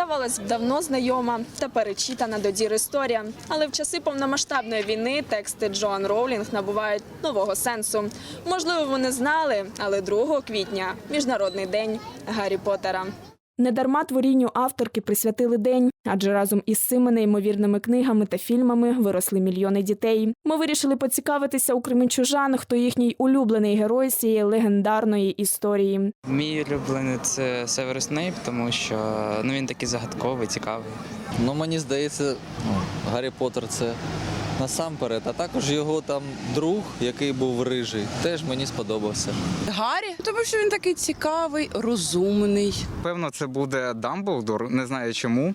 Здавалось б, давно знайома та перечитана до дір історія. Але в часи повномасштабної війни тексти Джоан Роулінг набувають нового сенсу. Можливо, вони знали, але 2 квітня міжнародний день Гаррі Поттера. Недарма творінню авторки присвятили день, адже разом із цими неймовірними книгами та фільмами виросли мільйони дітей. Ми вирішили поцікавитися у кримчужан, хто їхній улюблений герой з цієї легендарної історії. Мій улюблений це Северус Снейп, тому що ну він такий загадковий, цікавий. Ну, мені здається, ну, Гаррі Поттер це насамперед, а також його там друг, який був рижий, теж мені сподобався. Гаррі, тому що він такий цікавий, розумний. Певно, це буде Дамблдор. Не знаю чому.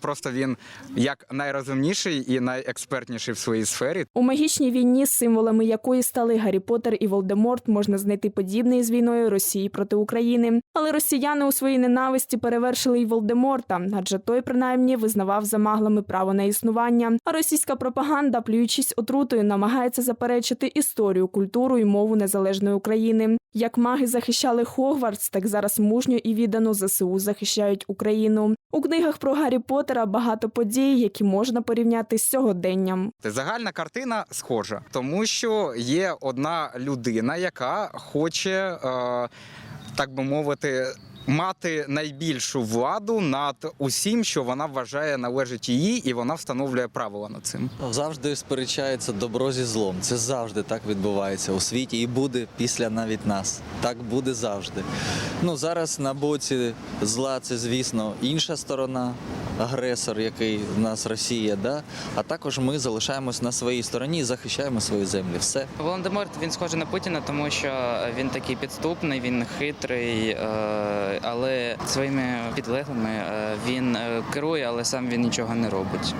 Просто він як найрозумніший і найекспертніший в своїй сфері. У магічній війні, символами якої стали Гаррі Поттер і Волдеморт, можна знайти подібний з війною Росії проти України. Але росіяни у своїй ненависті перевершили й Волдеморта, адже той принаймні визнавав за маглами право на існування. А російська пропаганда, плюючись отрутою, намагається заперечити історію, культуру і мову незалежної України. Як маги захищали Хогвартс, так зараз мужньо і віддано ЗСУ захищають Україну. У книгах про Гаррі Поттера багато подій, які можна порівняти з сьогоденням. Загальна картина схожа, тому що є одна людина, яка хоче, е, так би мовити. Мати найбільшу владу над усім, що вона вважає належить їй, і вона встановлює правила над цим. Завжди сперечається добро зі злом. Це завжди так відбувається у світі і буде після навіть нас. Так буде завжди. Ну зараз на боці зла це, звісно, інша сторона, агресор, який в нас Росія, да? а також ми залишаємось на своїй стороні і захищаємо свої землі. Все. Волан-де-Морт він схожий на Путіна, тому що він такий підступний, він хитрий, е, але своїми підлеглими е, він е, керує, але сам він нічого не робить.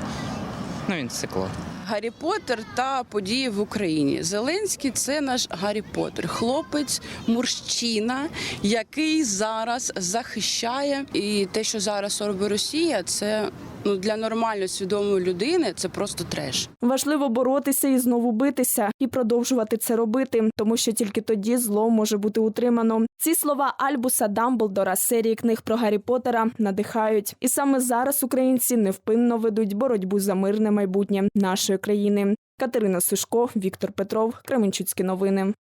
Ну він цикло. Гаррі Поттер та події в Україні. Зеленський це наш Гаррі Поттер, хлопець, мужчина, який зараз захищає. І те, що зараз робить Росія, це ну для нормально свідомої людини це просто треш. Важливо боротися і знову битися, і продовжувати це робити, тому що тільки тоді зло може бути утримано. Ці слова Альбуса Дамблдора з серії книг про Гаррі Поттера надихають. І саме зараз українці невпинно ведуть боротьбу за мирне майбутнє нашої країни. Катерина Сушко, Віктор Петров, Кременчуцькі новини.